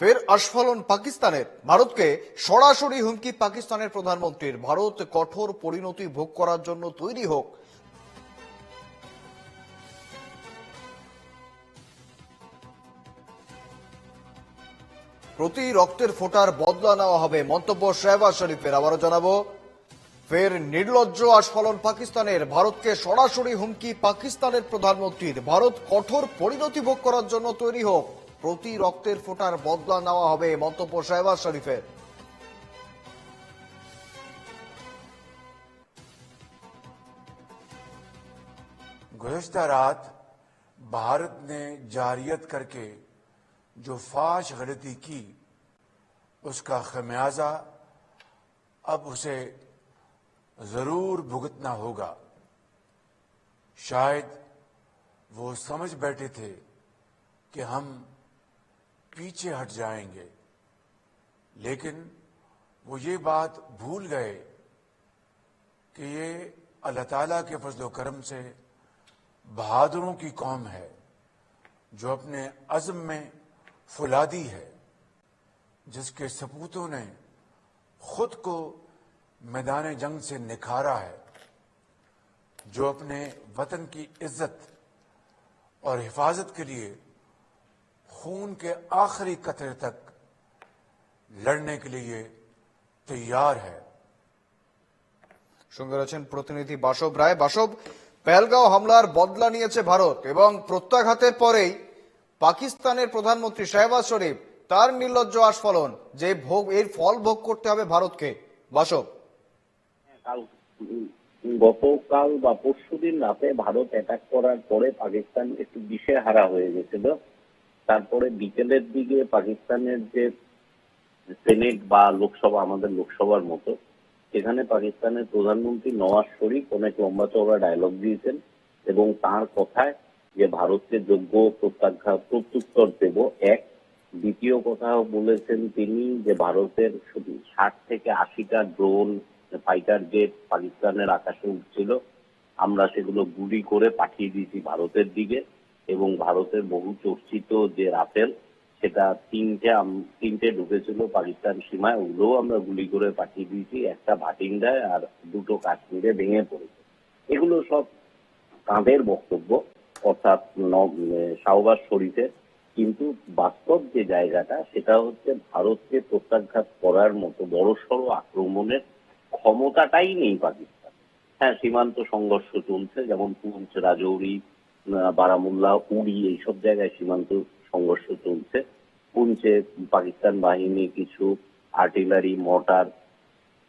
ফের আস্ফলন পাকিস্তানের। ভারতকে সরাসরি হুমকি পাকিস্তানের প্রধানমন্ত্রীর। ভারত কঠোর পরিণতি ভোগ করার জন্য তৈরি হোক। প্রতি রক্তের ফোটার বদলা নেওয়া হবে মন্তব্য শেহবাজ শরীফের। আবারও জানাব, ফের নির্লজ্জ আস্ফলন পাকিস্তানের। ভারতকে সরাসরি হুমকি পাকিস্তানের প্রধানমন্ত্রীর। ভারত কঠোর পরিণতি ভোগ করার জন্য তৈরি হোক। প্রতি রক্তের ফোটার বদলা নেওয়া হবে মন্তব্য শাহবাজ শরীফের। گزشتہ رات بھارت نے جاریت کر کے جو فاش غلطی کی، اس کا خمیازہ اب اسے ضرور بھگتنا ہوگا۔ شاید وہ سمجھ بیٹھے تھے کہ ہم پیچھے ہٹ جائیں گے۔ لیکن وہ یہ بات بھول گئے کہ یہ اللہ تعالیٰ کے فضل و کرم سے بہادروں کی قوم ہے، جو اپنے عزم میں فلادی ہے، جس کے سپوتوں نے خود کو میدان جنگ سے نکھارا ہے، جو اپنے وطن کی عزت اور حفاظت کے لیے खून के आखिरी कतरे तक लड़ने के लिए तैयार है সঙ্গে রয়েছেন প্রতিনিধি বাসব রায় বাসব পেহেলগাঁও হামলার বদলা নিয়েছে ভারত এবং প্রত্যাঘাতের পরেই পাকিস্তানের প্রধানমন্ত্রী শাহবাজ শরীফ তার নির্লজ্জ আস্ফলন যে ভোগ এর ফল ভোগ করতে হবে ভারতকে বাসব কাল উম, গতকাল বা পরশুদিন রাতে ভারত অ্যাটাক করার পরে পাকিস্তান একটু দিশেহারা হয়ে গেছিল তারপরে বিকেলের দিকে পাকিস্তানের যে সেনেট বা লোকসভা, আমাদের লোকসভার মতো, সেখানে পাকিস্তানের প্রধানমন্ত্রী নওয়াজ শরীফ অনেক লম্বা চওড়া ডায়লগ দিয়েছেন এবং তার কথায় যে ভারতকে যোগ্য প্রত্যাঘাত প্রত্যুত্তর দেব, এক। দ্বিতীয় কথা বলেছেন তিনি যে ভারতের ষাট থেকে আশিটা ড্রোন ফাইটার জেট পাকিস্তানের আকাশে উঠছিল আমরা সেগুলো গুলি করে পাঠিয়ে দিয়েছি ভারতের দিকে। এবং ভারতের বহু চর্চিত যে রাফেল, সেটা তিনটে তিনটে ঢুকেছিল পাকিস্তান সীমায়, ওগুলোও আমরা গুলি করে পাঠিয়ে দিয়েছি। একটা ভাটিন্ডায় আর দুটো কাশ্মীরে ভেঙে পড়েছে। এগুলো সব তাঁদের বক্তব্য, অর্থাৎ শাহবাজ শরীফের। কিন্তু বাস্তব যে জায়গাটা, সেটা হচ্ছে ভারতকে প্রত্যাঘাত করার মতো বড়সড় আক্রমণের ক্ষমতাটাই নেই পাকিস্তান। হ্যাঁ সীমান্ত সংঘর্ষ চলছে, যেমন পুঞ্চ রাজৌরি আহ, বারামুল্লাহ উড়ি এইসব জায়গায় সীমান্ত সংঘর্ষ চলছে। পুঞ্চে পাকিস্তান বাহিনী কিছু আর্টিলারি মর্টার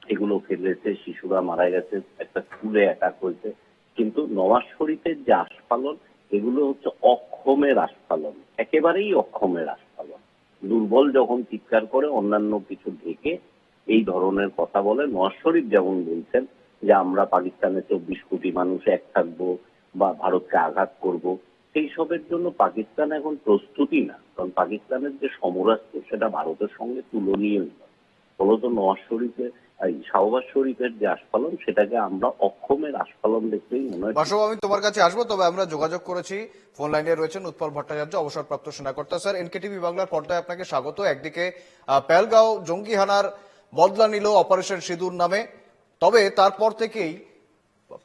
এগুলো ফেলেছে শিশুরা মারা গেছে একটা স্কুলে অ্যাটাক হয়েছে। কিন্তু নওয়াজ শরীফের যে আস্ফালন এগুলো হচ্ছে অক্ষমের আস্ফালন একেবারেই অক্ষমের আস্ফালন। দুর্বল যখন চিৎকার করে অন্যান্য কিছু ঢেকে এই ধরনের কথা বলে। নওয়াজ শরীফ যেমন বলছেন যে আমরা পাকিস্তানের চব্বিশ কোটি মানুষ এক থাকব বা ভারতকে আঘাত করব সেই সবের জন্য পাকিস্তান এখন প্রস্তুতি না। কারণ পাকিস্তানের যে সমরাস্ত্র সেটা ভারতের সঙ্গে তুলনীয় নয়। ফলত নওয়াজ শরীফের শাহবাজ শরীফের যে আস্ফালন সেটাকে আমরা অক্ষমের আস্ফালন দেখলেই মনে হয়। বাসব আমি তোমার কাছে আসব তবে আমরা যোগাযোগ করেছি। ফোন লাইনে রয়েছেন উৎপল ভট্টাচার্য অবসরপ্রাপ্ত সেনাকর্তা। স্যার এনকেটিভি বাংলার পর্দায় আপনাকে স্বাগত। একদিকে আহ, পেহেলগাঁও জঙ্গি হানার বদলা নিল অপারেশন সিঁদুর নামে। তবে তারপর থেকেই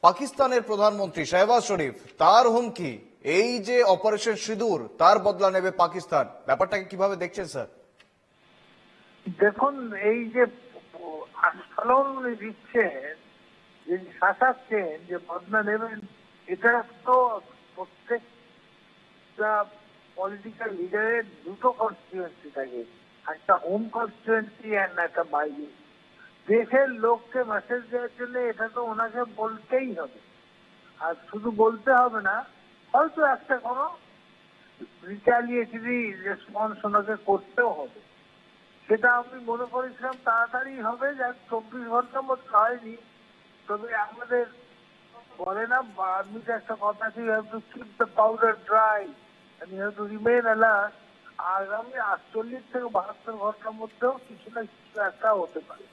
পাকিস্তানের প্রধানমন্ত্রী শাহবাজ শরীফ, তার হুমকি, এই যে অপারেশন সিঁদুর, তার বদলা নেবে পাকিস্তান। ব্যাপারটাকে কীভাবে দেখছেন, স্যার? দেখুন, এই যে আস্ফলন উনি দিচ্ছেন যে শাসাচ্ছেন যে বদলা নেবেন, এটা তো প্রত্যেকটা পলিটিক্যাল লিডারের দুটো কনস্টিটুয়েন্সি থাকে। একটা হোম কনস্টিটুয়েন্সি অ্যান্ড একটা বাইরে দেশের লোককে মেসেজ দেওয়ার জন্য এটা তো ওনাকে বলতেই হবে। আর শুধু বলতে হবে না, হয়তো একটা কোনো রিটালিয়েটরি রেসপন্স ওনাকে করতেও হবে। সেটা আমি মনে করেছিলাম তাড়াতাড়ি হবে, যাক চব্বিশ ঘণ্টার মধ্যে হয়নি। তবে আমাদের বলে না আর্মিতে একটা কথা you have to keep the powder dry you have to remain alert আগামী আটচল্লিশ থেকে বাহাত্তর ঘণ্টার মধ্যেও কিছু না কিছু একটা হতে পারে।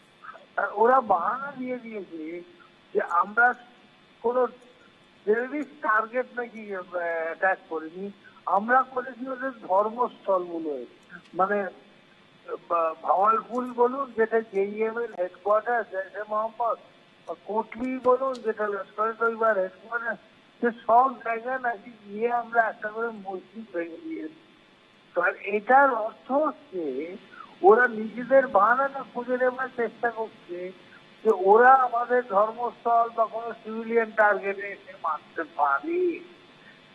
ওরা বাহানা দিয়ে দিয়েছে যে আমরা কোনো টেররিস্ট টার্গেট নাকি অ্যাটাক করিনি। আমরা করেছি ওদের ধর্মস্থলগুলো। মানে বা- ভাওয়ালপুর বলুন, যেটা জেইএম এর হেডকোয়ার্টার জৈশে মোহাম্মদ কোটলি বলুন, যেটা লস্কর তৈবার হেডকোয়ার্টার সে সব জায়গায় নাকি গিয়ে আমরা একটা করে মসজিদ ভেঙে দিয়েছি। এটার অর্থ হচ্ছে ওরা নিজেদের বাহানাটা খুঁজে নেবার চেষ্টা করছে যে ওরা আমাদের ধর্মস্থল বা কোনো সিভিলিয়ান টার্গেটে এসে মারতে পারে।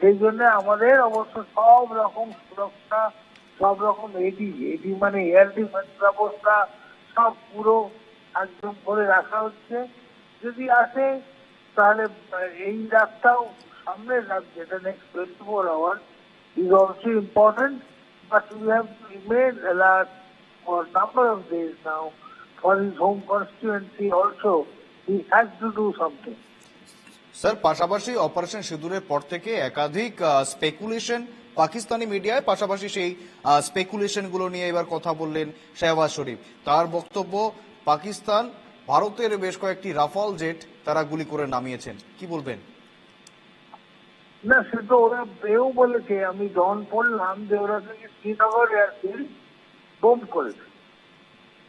সেই জন্য আমাদের অবশ্য সব রকম সুরক্ষা সব রকম এডি এডি মানে এয়ার ডিফেন্স ব্যবস্থা সব পুরো একদম করে রাখা হচ্ছে। যদি আসে তাহলে এই রাতটাও সামনের রাত যেটা next twenty four hour is also important, but we have remained alert for a number of days now. For his home constituency also, he has to do something. Sir পাশাপাশি অপারেশন সিঁদুরের পর থেকে একাধিক স্পেকুলেশন পাকিস্তানি মিডিয়ায় পাশাপাশি সেই স্পেকুলেশনগুলো নিয়ে এবার কথা বললেন শেহবাজ শরীফ তার বক্তব্য পাকিস্তান ভারতের বেশ কয়েকটি রাফাল জেট তারা গুলি করে নামিয়েছেন কি বলবেন না সে তো ওরা এও বলেছে আমি ডন পড়লাম যে ওরা শ্রীনগর এয়ারফিল্ড বোম করেছে।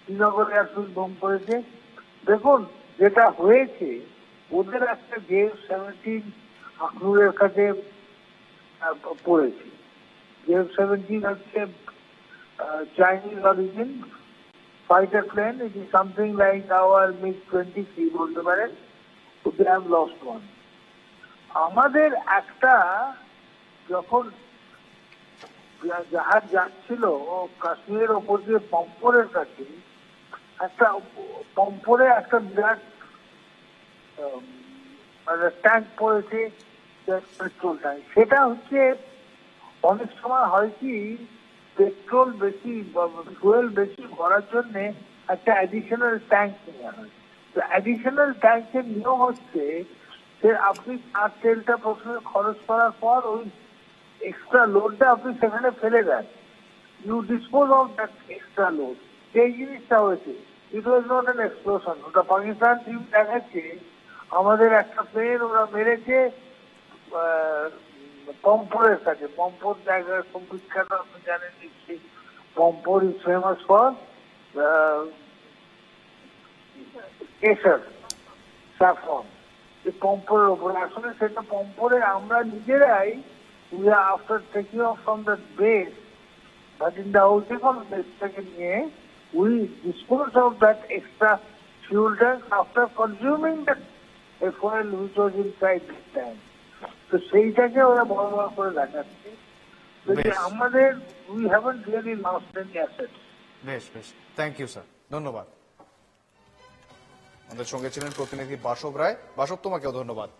শ্রীনগর এয়ারফিল্ড বোম করেছে। দেখুন, যেটা হয়েছে, ওদের একটা জে সেভেন্টিন আখনুরের কাছে পড়েছে। জে সেভেন্টিন হচ্ছে Chinese origin plane it is something like our MiG twenty three বলতে পারেন। আমাদের একটা, যখন জাহাজ যাচ্ছিল কাশ্মীরের ওপর দিয়ে পম্পরের কাছে, একটা পম্পরে একটা বিরাট মানে ট্যাঙ্ক পড়েছে পেট্রোল ট্যাঙ্ক সেটা হচ্ছে, অনেক সময় হয় কি পেট্রোল বেশি ফুয়েল বেশি ভরার জন্য একটা অ্যাডিশনাল ট্যাঙ্ক নেওয়া হয়। তো অ্যাডিশনাল ট্যাঙ্কের নিয়ম হচ্ছে যে, আপনি তার তেলটা প্রথমে খরচ করার পর ওই এক্সট্রা লোডটা আপনি সেখানে ফেলে দেন। You dispose of that extra load সেই জিনিসটা হয়েছে। It was not an explosion ওটা পাকিস্তান টিম দেখাচ্ছে। আমাদের একটা প্লেন ওরা মেরেছে পম্পরের কাছে। পম্পর জায়গায় খুব বিখ্যাত আপনি জানেন নিশ্চয়ই Pampore is famous for kesar saffron এই পম্পরের ওপরে আসলে সেটা পম্পরে আমরা নিজেরাই we are after taking off from the base but in the the থেকে নিয়ে we dispose of that extra fuel tank after consuming the fuel which was inside the tank তো সেইটাকে ওরা বড় বড় করে দেখাচ্ছে। আমাদের we haven't really lost any assets বেশ বেশ থ্যাংক ইউ স্যার ধন্যবাদ আমাদের সঙ্গে ছিলেন প্রতিনিধি বাসব রায় বাসব তোমাকেও ধন্যবাদ